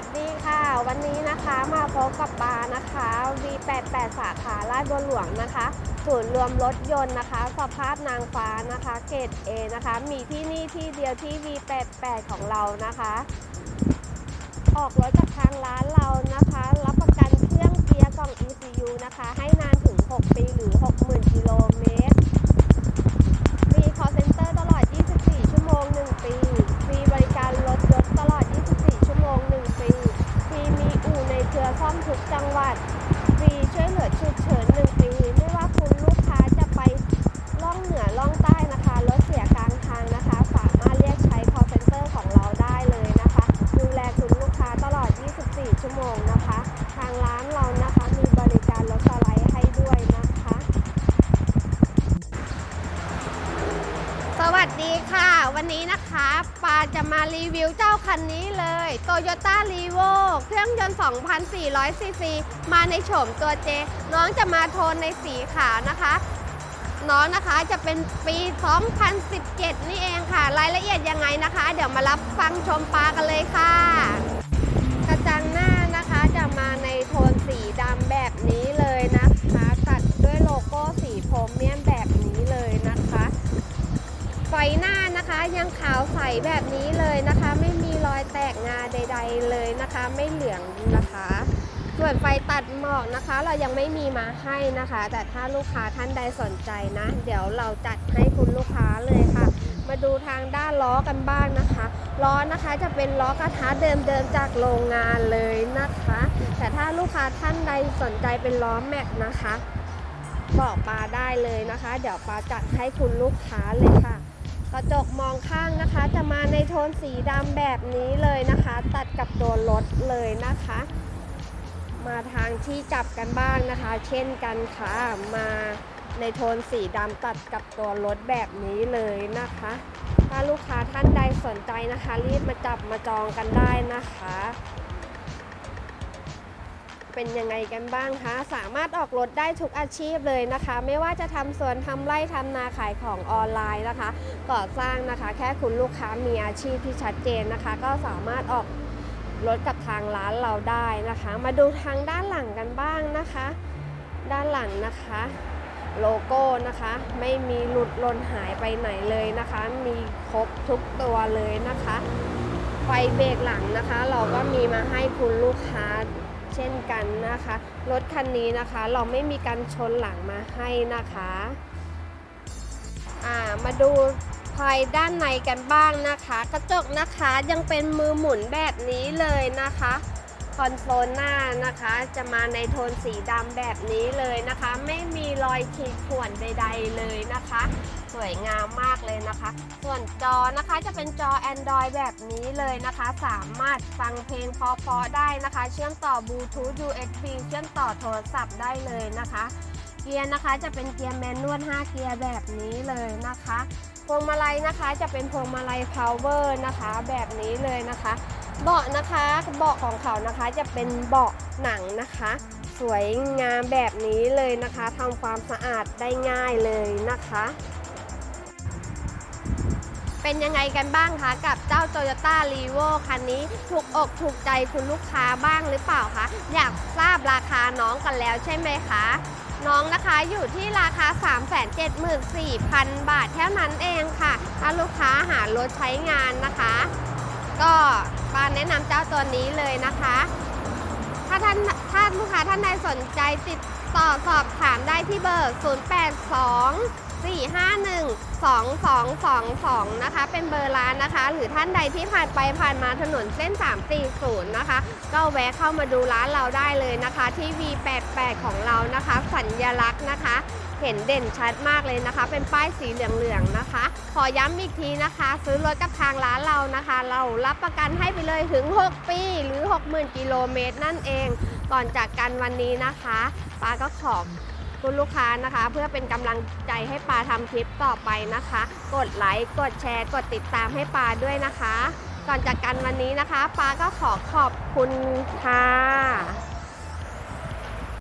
วัสดีค่ะ วันนี้นะคะมาพบกับบาร์นะคะ V88 สาขาลาดบัวหลวงนะคะศูนย์รวมรถยนต์นะคะ สภาพนางฟ้านะคะ เกรด A นะคะ มีที่นี่ที่เดียวที่ V88 ของเรานะคะ ออกรถจากทางร้านเรา โมงนะคะ ทางร้านเรานะคะมีบริการรถสไลด์ให้ด้วยนะคะ สวัสดีค่ะ วันนี้นะคะปาจะมารีวิวเจ้าคันนี้เลย Toyota r e v o เครื่องยนต์2,400ซีซีมาในโฉมตัวเจ น้องจะมาโทนในสีขาวนะคะน้องนะคะจะเป็นปี 2017 นี่เองค่ะ รายละเอียดยังไงนะคะ เดี๋ยวมารับฟังชมปากันเลยค่ะ แบบนี้เลยนะคะ ไม่มีรอยแตกงาใด ๆ เลยนะคะ ไม่เหลืองนะคะ ส่วนไฟตัดหมอกนะคะ เรายังไม่มีมาให้นะคะ แต่ถ้าลูกค้าท่านใดสนใจนะ เดี๋ยวเราจัดให้คุณลูกค้าเลยค่ะ มาดูทางด้านล้อกันบ้างนะคะ ล้อนะคะจะเป็นล้อกระทะเดิมๆจากโรงงานเลยนะคะ แต่ถ้าลูกค้าท่านใดสนใจเป็นล้อแม็กนะคะ บอกปาได้เลยนะคะ เดี๋ยวปาจัดให้คุณลูกค้าเลยค่ะ ระจกมองข้างนะคะ จะมาในโทนสีดำแบบนี้เลยนะคะ ตัดกับตัวรถเลยนะคะ มาทางที่จับกันบ้างนะคะ เช่นกันค่ะมาในโทนสีดำตัดกับตัวรถแบบนี้เลยนะคะ ถ้าลูกค้าท่านใดสนใจนะคะ รีบมาจับมาจองกันได้นะคะ เป็นยังไงกันบ้างคะ สามารถออกรถได้ทุกอาชีพเลยนะคะ ไม่ว่าจะทำสวนทำไร่ทำนาขายของออนไลน์นะคะ ก่อสร้างนะคะ แค่คุณลูกค้ามีอาชีพที่ชัดเจนนะคะ ก็สามารถออกรถกับทางร้านเราได้นะคะ มาดูทางด้านหลังกันบ้างนะคะ ด้านหลังนะคะโลโก้นะคะ ไม่มีหลุดหล่นหายไปไหนเลยนะคะ มีครบทุกตัวเลยนะคะ ไฟเบรกหลังนะคะ เราก็มีมาให้คุณลูกค้า เช่นกันนะคะ รถคันนี้นะคะเราไม่มีการชนหลังมาให้นะคะามาดูภายด้านในกันบ้างนะคะ กระจกนะคะยังเป็นมือหมุนแบบนี้เลยนะคะ คอนโซลหน้านะคะ จะมาในโทนสีดำแบบนี้เลยนะคะ ไม่มีรอยขีดข่วนใด ๆ เลยนะคะ สวยงามมากเลยนะคะ ส่วนจอนะคะจะเป็นจอ Android แบบนี้เลยนะคะ สามารถฟังเพลงเพอๆได้นะคะ เชื่อมต่อบลูทูธ USB เชื่อมต่อโทรศัพท์ได้เลยนะคะ เกียร์นะคะจะเป็นเกียร์แมนนวล 5 เกียร์แบบนี้เลยนะคะพวงมาลัยนะคะจะเป็นพวงมาลัย power นะคะ แบบนี้เลยนะคะ เบาะนะคะเบาะของเขานะคะจะเป็นเบาะหนังนะคะ สวยงามแบบนี้เลยนะคะทำความสะอาดได้ง่ายเลยนะคะ เป็นยังไงกันบ้างคะกับเจ้า Toyota r e v o คันนี้ถูกอกถูกใจคุณลูกค้าบ้างหรือเปล่าคะอยากทราบราคาน้องกันแล้วใช่ไหมคะน้องนะคะอยู่ที่ราคา 374,000 บาทเท่านั้นเองค่ะ ถ้าลูกค้าหารถใช้งานนะคะ ก็ปาแนะนำเจ้าตัวนี้เลยนะคะ ถ้าท่านถ้าลูกค้าท่านใดสนใจติดต่อสอบถามได้ที่เบอร์ 082 451 2222 นะคะ เป็นเบอร์ร้านนะคะ หรือท่านใดที่ผ่านไปผ่านมาถนนเส้น 340 นะคะ ก็แวะเข้ามาดูร้านเราได้เลยนะคะ ที่ V88 ของเรานะคะ สัญลักษณ์นะคะ เห็นเด่นชัดมากเลยนะคะ เป็นป้ายสีเหลืองๆนะคะ ขอย้ำอีกทีนะคะ ซื้อรถกับทางร้านเรานะคะ เรารับประกันให้ไปเลยถึง 6 ปี หรือ 60,000 กิโลเมตรนั่นเอง ก่อนจากกันวันนี้นะคะป้าก็ขอบ คุณลูกค้านะคะ เพื่อเป็นกำลังใจให้ปาทำคลิปต่อไปนะคะ กดไลค์กดแชร์ กดติดตามให้ปาด้วยนะคะ ก่อนจากกันวันนี้นะคะ ปาก็ขอขอบคุณค่ะ